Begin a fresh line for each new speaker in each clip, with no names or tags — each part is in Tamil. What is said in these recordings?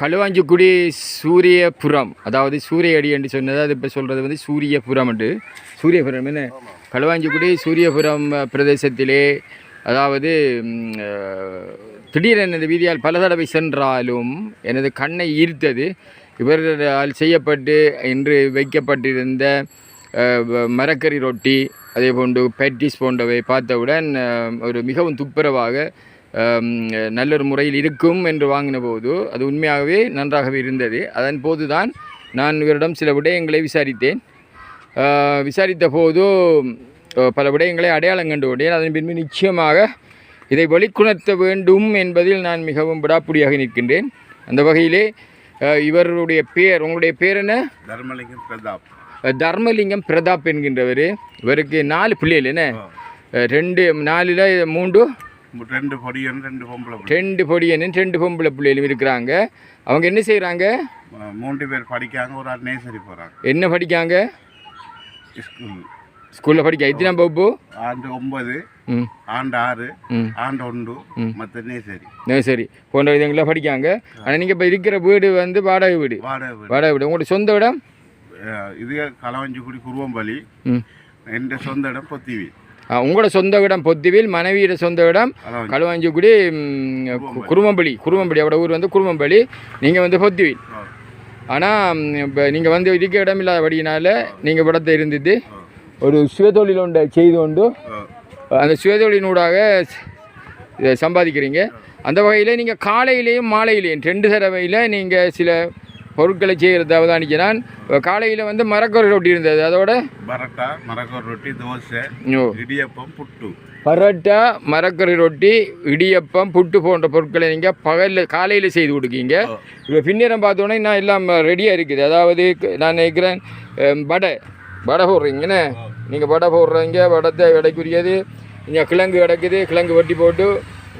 களுவாஞ்சிக்குடி சூரியபுரம். அதாவது சூரியஅடி என்று சொன்னது அது இப்போ சொல்கிறது வந்து சூரியபுரம் என்று. சூரியபுரம் என்ன? களுவாஞ்சிக்குடி சூரியபுரம் பிரதேசத்திலே அதாவது திடீரென இந்த வீதியால் பல தடவை சென்றாலும் எனது கண்ணை ஈர்த்தது. இவர்களால் செய்யப்பட்டு இன்று வைக்கப்பட்டிருந்த மரக்கறி ரொட்டி அதே போன்று பேட்டிஸ் போன்றவை பார்த்தவுடன் ஒரு மிகவும் துப்புரவாக நல்லொரு முறையில் இருக்கும் என்று வாங்கின போது அது உண்மையாகவே நன்றாகவே இருந்தது. அதன் போதுதான் நான் இவரிடம் சில விடயங்களை விசாரித்தேன். விசாரித்த போது பல விடயங்களை அடையாளம் கண்டு கொண்டேன் அதன் பின்பு நிச்சயமாக இதை வெளிக்கொணர்த்த வேண்டும் என்பதில் நான் மிகவும் விடாப்புடியாக நிற்கின்றேன். அந்த வகையிலே இவருடைய பேர் உங்களுடைய பேர் என்ன?
தர்மலிங்கம் பிரதாப்.
தர்மலிங்கம் பிரதாப் என்கின்றவர். இவருக்கு நாலு பிள்ளைகள் என்ன? ரெண்டு நாலில் மூன்று
ரெண்டு பொடியன் ரெண்டு பொம்பளை.
ரெண்டு பொடியனும் ரெண்டு பொம்பளை பிள்ளைகளும் இருக்கிறாங்க. அவங்க என்ன செய்கிறாங்க
மூன்று பேர் படிக்காங்க ஒரு ஆள் நேசரி போகிறாங்க
என்ன படிக்காங்க?
ஸ்கூல்.
ஸ்கூலில் படிக்க எத்தனை வகுப்பு?
ஆண்டு ஒன்பது ஆண்டு ஆறு ஆண்டு ஒன்று மற்ற நேசரி
ஆ, சரி போன்ற இதுங்களாம் படிக்காங்க. ஆனால் நீங்கள் இப்போ இருக்கிற வீடு வந்து வாடகை வீடு.
வாடகை வீடு.
வாடகை வீடு. உங்களுடைய சொந்த இடம்?
இது களவஞ்சிக்குடி குருவம்பலி
ம்.
என் சொந்த இடம் பொத்திவி
உங்களோட சொந்த இடம் பொத்துவில் மனைவியோட சொந்த இடம்
களவஞ்சி
களுவாஞ்சிக்குடி ம், கு- குருமம்பள்ளி குருமம்பள்ளி அவட ஊர் வந்து குருமம்பள்ளி நீங்கள் வந்து பொத்துவில். ஆனால் இப்போ நீங்கள் வந்து இருக்க இடம் இல்லாதபடியினால நீங்கள் படத்தை இருந்தது ஒரு சுயதொழில் ஒன்றை செய்து கொண்டு. அந்த சுயதொழிலினூடாக சம்பாதிக்கிறீங்க. அந்த வகையில் நீங்கள் காலையிலேயும் மாலையிலேயும் ரெண்டு தடவையில் நீங்கள் சில பொருட்களை செய்கிறது அவதானிக்கிறான் காலையில் வந்து மரக்கறி ரொட்டி இருந்தது. அதோட?
பரோட்டா மரக்கோர் ரொட்டி தோசை இடியப்பம் புட்டு.
பரோட்டா மரக்கறி ரொட்டி இடியப்பம் புட்டு போன்ற பொருட்களை நீங்கள் பகலில் காலையில் செய்து கொடுக்கீங்க. இப்போ பின்னேரம் பார்த்தோன்னே நான் எல்லாம் ரெடியாக இருக்குது. அதாவது நான் நினைக்கிறேன் வடை வடை போடுறீங்கண்ணே நீங்கள் வடை போடுறீங்க வடத்தை விடைக்குரியது இங்கே கிழங்கு கிடக்குது கிழங்கு வெட்டி போட்டு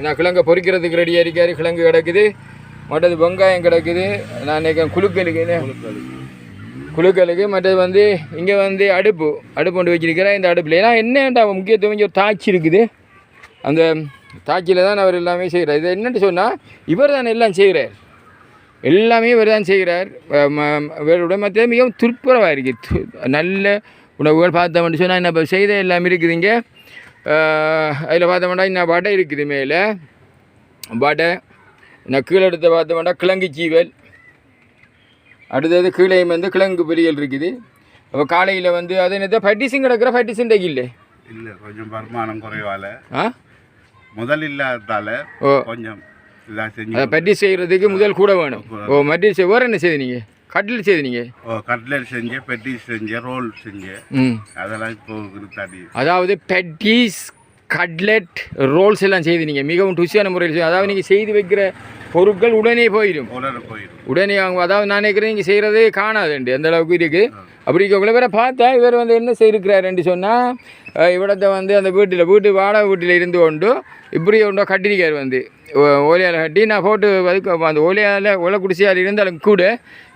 நான் கிழங்கை பொரிக்கிறதுக்கு ரெடியாக இருக்காரு கிழங்கு கிடக்குது. மற்றது வெங்காயம் கிடக்குது. நான் நினைக்கிறேன் குழுக்களுக்கு என்ன? குழுக்களுக்கு மற்றது வந்து இங்கே வந்து அடுப்பு. அடுப்பு கொண்டு வச்சிருக்கிறேன். இந்த அடுப்பில் ஏன்னா என்னண்டா முக்கியத்துவம் இங்கே ஒரு தாட்சி இருக்குது. அந்த தாட்சியில் தான் அவர் எல்லாமே செய்கிறார் இது என்னென்னு சொன்னால் இவர் தான் எல்லாம் செய்கிறார் எல்லாமே இவர் தான் செய்கிறார் இவருடைய மற்ற மிகவும் துப்புரவாக இருக்குது நல்ல உணவுகள் பார்த்தோம்னு சொன்னால் என்ன இப்போ செய்த எல்லாம் இருக்குதுங்க அதில் பார்த்தோம்னா இன்னும் வடை இருக்குது மேலே. வடை நான் கீழே எடுத்து பார்த்தோம்னா கிழங்கு சீவல். அடுத்தது கீழே வந்து கிழங்கு பொரியல் இருக்குது. அப்போ காலையில் வந்து அது என்னது? பட்டிஸும் கிடக்கிற பட்டிஸும் இல்லை
இல்லை கொஞ்சம் வருமானம் குறைவால.
ஆ?
முதல் இல்லாததால
ஓ.
கொஞ்சம் செஞ்சு
பட்டி செய்கிறதுக்கு முதல் கூட வேணும். ஓ மட்டி செய் வேறு என்ன செய்து நீங்கள் கட்டில் செய்து நீங்கள்
ஓ கட்லெட் செஞ்சேன் பெட்டி செஞ்சேன் ரோல் செஞ்சேன்
ம்.
அதெல்லாம் இப்போ
அதாவது பெட்டிஸ் கட்லெட் ரோல்ஸ் எல்லாம் செய்து நீங்கள் மிகவும் ருசியான முறையில் செய்ய அதாவது நீங்கள் செய்து வைக்கிற பொருட்கள் உடனே போயிடும்.
உடனே
அவங்க அதாவது நான் நினைக்கிறேன் நீங்கள் செய்கிறதே காணாதுண்டு அந்த அளவுக்கு இருக்குது அப்படி இருக்கக்குள்ள இவரை பார்த்தா இவர் வந்து என்ன செய்திருக்கிறாருன்னு சொன்னால் இவிடத்தை வந்து அந்த வீட்டில் வீட்டு வாடகை வீட்டில் இருந்து கொண்டு இப்படி ஒன்றோ கட்டிருக்கார் வந்து. ஓலையால் கட்டி நான் போட்டு அதுக்கு அந்த ஓலையால் ஓலை குடிசையால் இருந்தாலும் கூட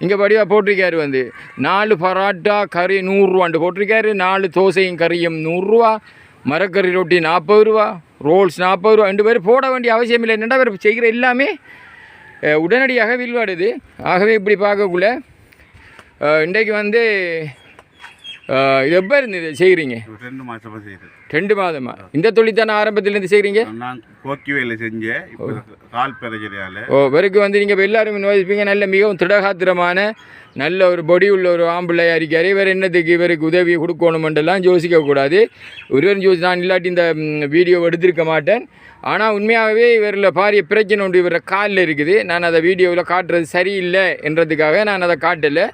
இங்கே படிவாக போட்டிருக்காரு வந்து. நாலு பரோட்டா கறி நூறுரூவான்ட்டு போட்டிருக்காரு. நாலு தோசையும் கறியும் நூறுரூவா மரக்கறி ரொட்டி நாற்பது ரூபா. ரோல்ஸ் நாற்பது ரூபா. ரெண்டு பேரும் போட வேண்டிய அவசியம் இல்லை. என்னடா இவர் செய்கிற எல்லாமே உடனடியாக வில்வாடுது ஆகவே இப்படி பார்க்கக்குள்ள இன்றைக்கு வந்து இது எப்போ இருந்து செய்கிறீங்க?
ரெண்டு மாசமா செய்யுது.
ரெண்டு மாதமா? இந்த தொழில் தானே ஆரம்பத்துலேருந்து செய்கிறீங்க?
நான் கோக்கி வேலை செஞ்சேன் இப்போ கால் பிரச்சனையால.
ஓ வெறுக்கு வந்து நீங்கள் இப்போ எல்லாரும் நோய்ப்பீங்க நல்ல மிகவும் திடகாத்திரமான நல்ல ஒரு பொடி உள்ள ஒரு ஆம்பிள்ளையாக இருக்கார். இவர் என்னத்துக்கு இவருக்கு உதவி கொடுக்கணுமெண்டெல்லாம் யோசிக்கக்கூடாது ஒருவரும் யோசி நான் இல்லாட்டி இந்த ம், வீடியோ எடுத்திருக்க மாட்டேன். ஆனால் உண்மையாகவே இவரில் பாரிய பிரச்சனை உண்டு. இவர காலில் இருக்குது. நான் அதை வீடியோவில் காட்டுறது சரியில்லை என்றதுக்காக நான் அதை காட்டலை.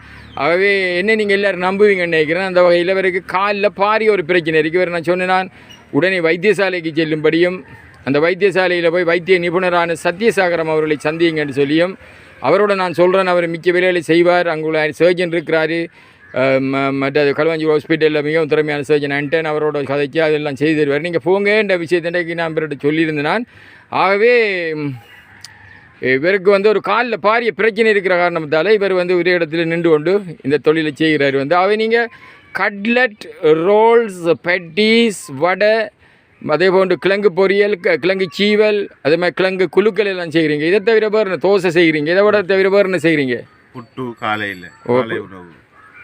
ஆகவே என்ன நீங்கள் எல்லோரும் நம்புவீங்கன்னு நினைக்கிறேன். அந்த வகையில் இவருக்கு காலில் பாரிய ஒரு பிரச்சனை இருக்குது இவர் நான் சொன்னேன் நான் உடனே வைத்தியசாலைக்கு செல்லும்படியும் அந்த வைத்தியசாலையில் போய் வைத்திய நிபுணரான சத்யசாகரம் அவர்களை சந்தியுங்கன்னு சொல்லியும் அவரோட நான் சொல்கிறேன் அவர் மிக்க வேலைகளை செய்வார். அங்குள்ள சர்ஜன் இருக்கிறாரு. மற்ற ம- மற்றது களுவாஞ்சி ஹாஸ்பிட்டலில் மிகவும் திறமையான சர்ஜன் அன்டன் அவரோட கதைக்கு அதெல்லாம் செய்து தருவார். நீங்கள் போங்கன்ற விஷயத்தின்றைக்கு நான் பிறகு சொல்லியிருந்தேன். நான் ஆகவே இவருக்கு வந்து ஒரு காலில் பாரிய பிரச்சனை இருக்கிற காரணத்தால் இவர் வந்து ஒரே இடத்துல நின்று கொண்டு இந்த தொழிலை செய்கிறார் வந்து. அவை நீங்கள் கட்லட் ரோல்ஸ் பெட்டிஸ் வடை அதே போன்று கிழங்கு பொரியல் கிழங்கு சீவல் அதே மாதிரி கிழங்கு குழுக்கள் எல்லாம் செய்கிறீங்க இதை தவிர என்ன தோசை செய்கிறீங்க இதை விட தவிர என்ன செய்கிறீங்க
புட்டு காலையில். காலை உணவு.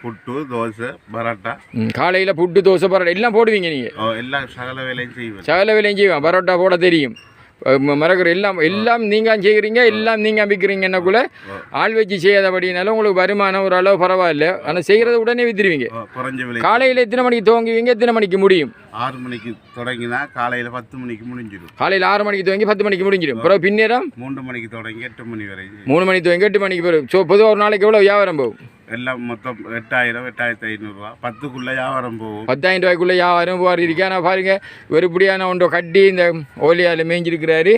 புட்டு தோசை பரோட்டா.
காலையில் புட்டு தோசை பரோட்டா எல்லாம் போடுவீங்க நீங்கள்
ஓ, எல்லா சகல வேலையும் செய்வேன்.
சகல வேலையும் செய்வேன். பரோட்டா போட தெரியும். மறக்கிற எல்லாம் எல்லாம் நீங்கள் செய்கிறீங்க எல்லாம் நீங்கள் விற்கிறீங்கன்னக்குள்ள ஆள் வச்சு செய்யாதபடினால உங்களுக்கு வருமானம் ஒரு அளவு பரவாயில்ல ஆனால் செய்கிறத உடனே
விலை
காலையில் எத்தனை மணிக்கு துவங்குவீங்க எத்தனை மணிக்கு முடியும்?
ஆறு மணிக்கு தொடங்கினா காலையில் பத்து மணிக்கு முடிஞ்சிடும்.
காலையில் ஆறு மணிக்கு துவங்கி பத்து மணிக்கு முடிஞ்சிடும். பிறகு பின்னேரம்
மூன்று மணிக்கு தொடங்கி எட்டு மணி வரை.
மூணு மணி துவங்கி எட்டு மணிக்கு பிறகு. ஸோ பொதுவாக ஒரு நாளைக்கு எவ்வளோ வியாபாரம் போகும்?
எல்லாம் மொத்தம் எட்டாயிரம் எட்டாயிரத்தி ஐநூறுரூவா பத்துக்குள்ளே வியாபாரம் போகும்.
பத்தாயிரம் ரூபாய்க்குள்ளே வியாபாரம் போவார் இருக்கு ஆனால் பாருங்க வெறுப்படியான ஒன்றை கட்டி இந்த ஓலியாவில் மேய்ஞ்சிருக்கிறாரு.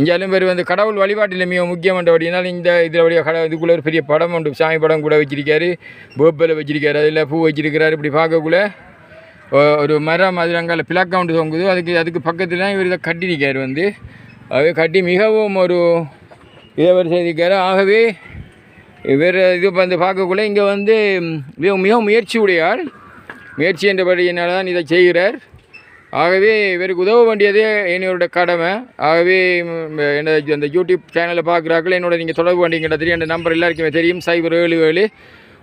இங்காலும் பேர் வந்து கடவுள் வழிபாட்டில் மிக முக்கியமானபடினால இந்த இதில் வழியாக கட இதுக்குள்ளே ஒரு பெரிய படம் உண்டு. சாமி படம் கூட வச்சிருக்காரு. வேப்பிலை வச்சிருக்காரு அதில் பூ வச்சிருக்கிறாரு. இப்படி பார்க்கக்குள்ள ஒரு மரம் அது அங்கே பிளாக் கவுண்ட் தொங்குது. அதுக்கு அதுக்கு பக்கத்தில் இவர் இதை கட்டியிருக்காரு வந்து. அது கட்டி மிகவும் ஒரு இதை அவர் ஆகவே இவர் இது வந்து பார்க்கக்குள்ள இங்கே வந்து மிக மிக முயற்சி உடையாள். முயற்சி என்றபடியினால தான் இதை செய்கிறார். ஆகவே இவருக்கு உதவ வேண்டியதே என்னோட கடமை. ஆகவே என்னோட என்ன அந்த யூடியூப் சேனலை பார்க்குறாக்கள் என்னோட நீங்கள் தொடர்பு வேண்டிங்கிட்ட தெரியும். அந்த நம்பர் எல்லாருக்குமே தெரியும். சைபர் ஏழு ஏழு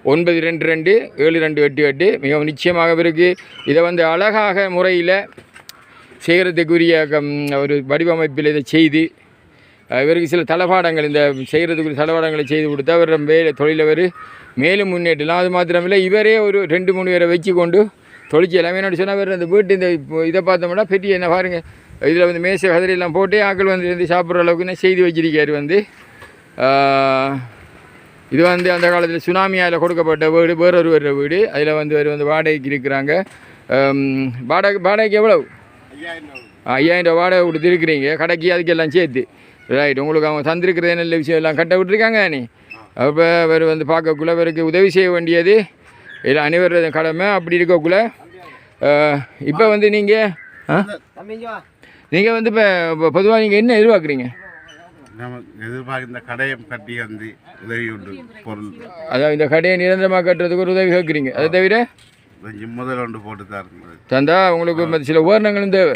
ஒன்பது ரெண்டு ரெண்டு ஏழு ரெண்டு எட்டு எட்டு மிகவும் நிச்சயமாக இருக்குது இதை வந்து அழகாக முறையில் செய்கிறதுக்குரிய கம், ஒரு வடிவமைப்பில் இதை செய்து இவருக்கு சில தளபாடங்கள் இந்த செய்கிறதுக்குரிய தளபாடங்களை செய்து கொடுத்தா அவர் வேலை தொழில் அவர் மேலும் முன்னேற்றலாம் அது மாத்திரமில்லை இவரே ஒரு ரெண்டு மூணு பேரை வச்சு கொண்டு தொழிற்சி எல்லாமே என்ன சொன்னால் அவர் அந்த வீட்டு இந்த இதை பார்த்தோம்னா பெரிய என்ன பாருங்கள் இதில் வந்து மேசை கதிரையெல்லாம் போட்டு ஆக்கள் வந்து சாப்பிட்ற அளவுக்கு செய்து வச்சிருக்கார் வந்து இது வந்து அந்த காலத்தில் சுனாமியால் கொடுக்கப்பட்ட வீடு வேறொருவர் வீடு அதில் வந்து அவர் வந்து வாடகைக்கு இருக்கிறாங்க. வாடகை வாடகைக்கு எவ்வளவு? ஐயாயிரம் ரூபா வாடகை கொடுத்துருக்குறீங்க கடைக்கு அதுக்கு எல்லாம் சேர்த்து. ரைட் உங்களுக்கு அவங்க தந்திருக்கிறது நல்ல விஷயம்? எல்லாம் கட்ட விட்டுருக்காங்க நீ. அப்போ அவர் வந்து பார்க்கக்குள்ள அவருக்கு உதவி செய்ய வேண்டியது. இல்லை அனைவரது கடமை. அப்படி இருக்கக்குள்ள இப்போ வந்து நீங்கள் நீங்கள் வந்து இப்போ பொதுவாக நீங்கள் என்ன எதிர்பார்க்குறீங்க?
நமக்கு எதிர்பார்க்க வந்து உதவி உண்டு பொருள்.
அதான் இந்த கடையை நிரந்தரமாக கட்டுறதுக்கு ஒரு உதவி கேட்குறீங்க. அதை தவிர?
கொஞ்சம் முதல் போட்டு தான்
தந்தா உங்களுக்கு சில உபகரணங்களும் தேவை.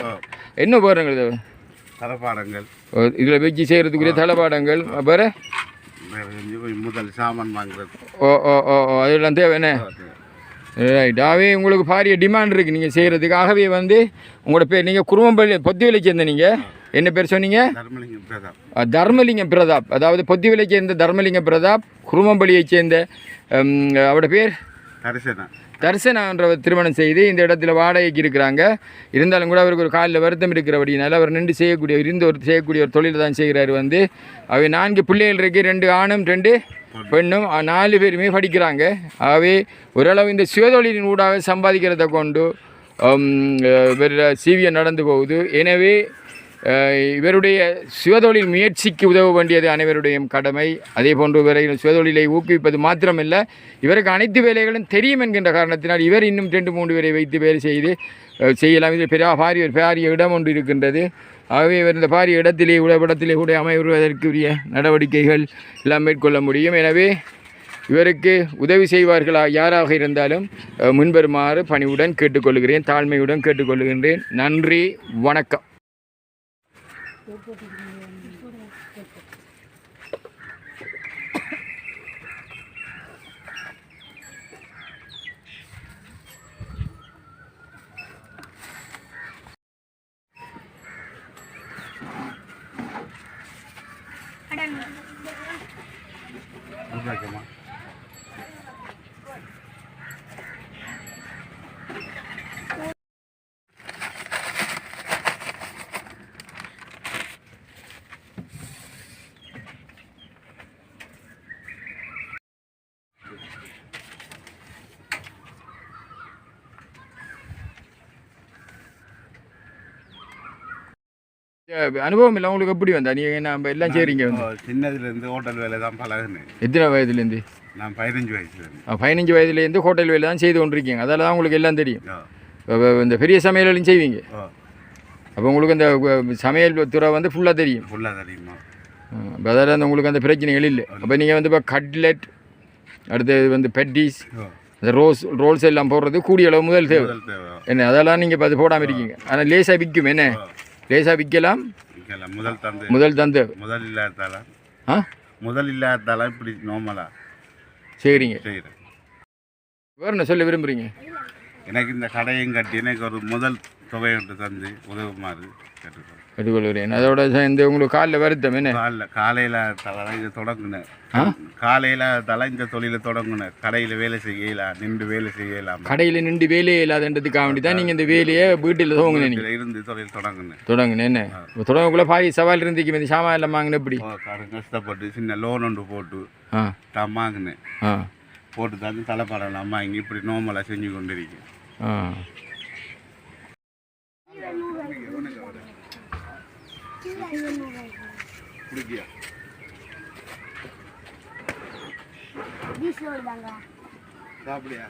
என்ன உபகரணங்கள் தேவை?
தளபாடங்கள்.
இதில் வச்சு செய்கிறதுக்குரிய தளபாடங்கள் வேறு?
சாமான்
ஓ ஓ ஓ ஓ அதெல்லாம் தேவைண்ணே ரைட்டாகவே உங்களுக்கு பாரிய டிமாண்ட் இருக்குது நீங்கள் செய்கிறதுக்கு. ஆகவே வந்து உங்களோட பேர் நீங்கள் குடும்பம் பொத்தி வேலைக்கு சேர்ந்த நீங்கள் என்ன பேர் சொன்னீங்க?
தர்மலிங்கம் பிரதாப்.
அஹ், தர்மலிங்கம் பிரதாப். அதாவது பொத்திவிலை சேர்ந்த தர்மலிங்கம் பிரதாப் குருவம்பள்ளியைச் சேர்ந்த ஹம், அவரோட பேர்?
தரிசனா.
தரிசனான்றவர் திருமணம் செய்து இந்த இடத்துல வாடகைக்கு இருக்கிறாங்க. இருந்தாலும் கூட அவருக்கு ஒரு காலில் வருத்தம் இருக்கிறபடினால அவர் நின்று செய்யக்கூடிய இருந்து ஒரு செய்யக்கூடிய ஒரு தொழில் தான் செய்கிறாரு வந்து. அவை நான்கு பிள்ளைகள் இருக்கு ரெண்டு ஆணும் ரெண்டு பெண்ணும். நாலு பேருமே படிக்கிறாங்க. ஆகவே ஓரளவு இந்த சுயதொழிலின் ஊடாக சம்பாதிக்கிறதை கொண்டு சீவியம் நடந்து போகுது. எனவே இவருடைய சுயதொழில் முயற்சிக்கு உதவ வேண்டியது அனைவருடைய கடமை. அதே போன்று இவரை சுயதொழிலை ஊக்குவிப்பது மாத்திரமல்ல இவருக்கு அனைத்து வேலைகளும் தெரியும் என்கின்ற காரணத்தினால் இவர் இன்னும் ரெண்டு மூன்று பேரை வைத்து வேலை செய்து செய்யலாம். இது பெரிய பாரிய பாரிய இடம் ஒன்று இருக்கின்றது. ஆகவே இவர் இந்த பாரிய இடத்திலே உள்ள கூட அமைவதற்குரிய நடவடிக்கைகள் எல்லாம் மேற்கொள்ள முடியும். எனவே இவருக்கு உதவி செய்வார்களா யாராக இருந்தாலும் முன்வருமாறு பணிவுடன் கேட்டுக்கொள்கிறேன் தாழ்மையுடன் கேட்டுக்கொள்கின்றேன். நன்றி வணக்கம்.
உருவாக்கமா
அனுபவம் இல்லை. உங்களுக்கு எப்படி வந்தா? நீங்கள் நம்ம எல்லாம் செய்கிறீங்க வந்து?
சின்னதுலேருந்து ஹோட்டல் வேலை தான் பழகுனேன்
எத்தனை வயதுலேருந்து?
நான் பதினஞ்சு வயசுலேருந்து.
பதினஞ்சு வயதுலேருந்து ஹோட்டல் வேலை தான் செய்து கொண்டிருக்கீங்க. அதில் தான் உங்களுக்கு எல்லாம் தெரியும். இந்த பெரிய சமையலையும் செய்வீங்க. அப்போ உங்களுக்கு இந்த சமையல் துறை வந்து ஃபுல்லாக தெரியும்.
ஃபுல்லாக தெரியுமா
அப்போ அதில் அந்த உங்களுக்கு அந்த பிரச்சனைகள் இல்லை. அப்போ நீங்கள் வந்து இப்போ கட்லெட் அடுத்தது வந்து பெட்டிஸ்
ஓ
அந்த ரோஸ் ரோல்ஸ் எல்லாம் போடுறது கூடிய அளவு முதல் தேவை.
முதல் தேவை
என்ன அதெல்லாம் நீங்கள் இப்போ அது போடாமல் இருக்கீங்க. ஆனால் லேசாக விற்கும் என்ன? லேசாக விற்கலாம்?
இங்கெல்லாம் முதல் தந்து.
முதல் தந்து.
முதல் இல்லாதால
ஆ?
முதல் இல்லாதால இப்படி நார்மலா
சரிங்க
செய்கிறேன்
வேறு என்ன சொல்ல விரும்புகிறீங்க
எனக்கு இந்த கடையும் கட்டி எனக்கு ஒரு முதல் தொகை ஒன்று தந்து உதவுமாறு கேட்டுக்கிறேன்
கட்டுக்கொள்கிறேன். அதோட சேர்ந்து உங்களுக்கு காலில் வருத்தம் என்ன?
காலைல காலையில் தலை இது தொடங்குனேன்? காலையில் தலை இந்த தொழிலை தொடங்குனேன் கடையில் வேலை செய்யலாம் நின்று வேலை செய்யலாம்?
கடையில் நின்று வேலையே இல்லாதன்றதுக்காக வேண்டி தான் நீங்கள் இந்த வேலையை வீட்டில் துவங்கினேன் நீங்கள்
இருந்து தொழில் தொடங்குனேன்
தொடங்குனேன் என்ன? தொடங்கக்குள்ள பாதி சவால் இருந்துக்கு இந்த சாமான் எல்லாம் வாங்கின எப்படி?
கஷ்டப்பட்டு சின்ன லோன் ஒன்று போட்டு தான் வாங்கினேன்.
ஆ.
போட்டு தந்து தலைப்படம் அம்மா இங்கே இப்படி நோமலாக செஞ்சு கொண்டு பிடிக்கியா சாப்பிடியா?